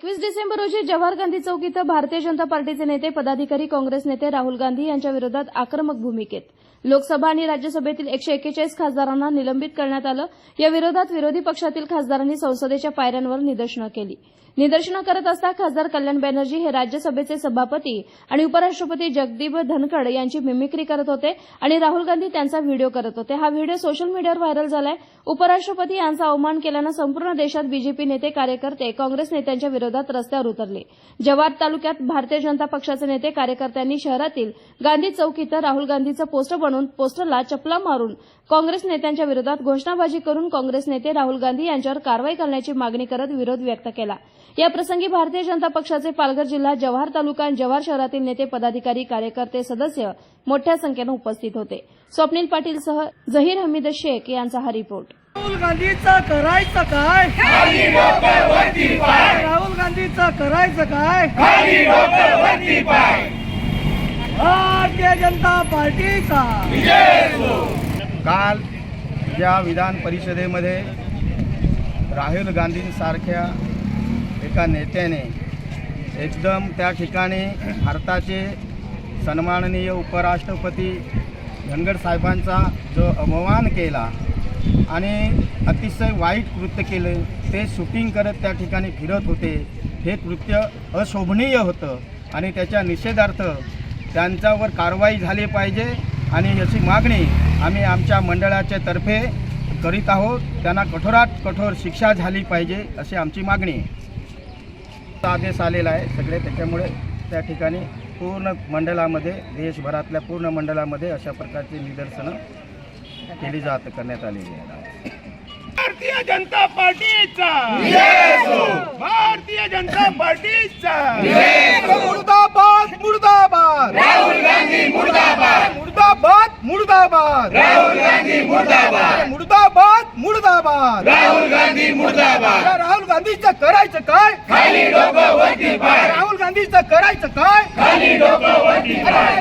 एकवीस डिसेंबर रोजी जवाहर गांधी चौक इथं भारतीय जनता पार्टीचे नेते पदाधिकारी काँग्रेस नेते राहुल गांधी यांच्या विरोधात आक्रमक भूमिकेत. लोकसभा आणि राज्यसभेतील एकशे एक्केचाळीस खासदारांना निलंबित करण्यात आलं. या विरोधात विरोधी पक्षातील खासदारांनी संसदेच्या पायऱ्यांवर निदर्शनं केली. निदर्शनं करत असता खासदार कल्याण बॅनर्जी हे राज्यसभेचे सभापती आणि उपराष्ट्रपती जगदीप धनखड यांची मिमिक्री करत होते आणि राहुल गांधी त्यांचा व्हिडिओ करत होते. हा व्हिडिओ सोशल मीडियावर व्हायरल झालाय. उपराष्ट्रपती यांचा अवमान केल्यानं संपूर्ण देशात बीजेपी नेते कार्यकर्ते काँग्रेस नेत्यांच्या विरोधात रस्त्यावर उतरले. जव्हार तालुक्यात भारतीय जनता पक्षाचे नेते कार्यकर्त्यांनी शहरातील गांधी चौक इथं राहुल गांधीचं पोस्टर बनवून पोस्टरला चपला मारून काँग्रेस नेत्यांच्या विरोधात घोषणाबाजी करून काँग्रेस नेते राहुल गांधी यांच्यावर कारवाई करण्याची मागणी करत विरोध व्यक्त केला. याप्रसंगी भारतीय जनता पक्षाचे पालघर जिल्हा जव्हार तालुका आणि जव्हार शहरातील नेते पदाधिकारी कार्यकर्ते सदस्य मोठ्या संख्येनं उपस्थित होते. स्वप्नील पाटीलसह झहीर हमीद शेख यांचा हा रिपोर्ट. राहुल गांधीचं करायचं काय? राहुल गांधीचं करायचं काय? भारतीय जनता पार्टीचा. काल या विधान परिषदेमध्ये राहुल गांधींसारख्या एका नेत्याने एकदम त्या ठिकाणी भारताचे सन्माननीय उपराष्ट्रपती धनगड साहेबांचा जो अवमान केला आणि अतिशय वाईट कृत्य केलं. ते शूटिंग करत त्या ठिकाणी फिरत होते. हे कृत्य अशोभनीय होतं आणि त्याच्या निषेधार्थ त्यांच्यावर कारवाई झाली पाहिजे आणि याची मागणी आम्ही आमच्या मंडळाच्या तर्फे करीत आहोत. त्यांना कठोरात कठोर शिक्षा झाली पाहिजे अशी आमची मागणी आहे. आदेश आलेला आहे सगळे. त्याच्यामुळे त्या ठिकाणी पूर्ण मंडळामध्ये देशभरातल्या पूर्ण मंडळामध्ये अशा प्रकारची निदर्शनं केली जात करण्यात आलेली आहे. भारतीय जनता पार्टीचा. भारतीय जनता पार्टीचा. मुर्दाबाद मुर्दाबाद. राहुल गांधी मुर्दाबाद. मुर्दाबाद मुर्दाबाद. राहुल गांधी मुर्दाबाद. मुर्दाबाद मुर्दाबाद. राहुल गांधी मुर्दाबाद. राहुल गांधीचं करायचं काय? खाली डोकं वरती पाय. राहुल गांधीचं करायचं काय? खाली डोकं वरती पाय.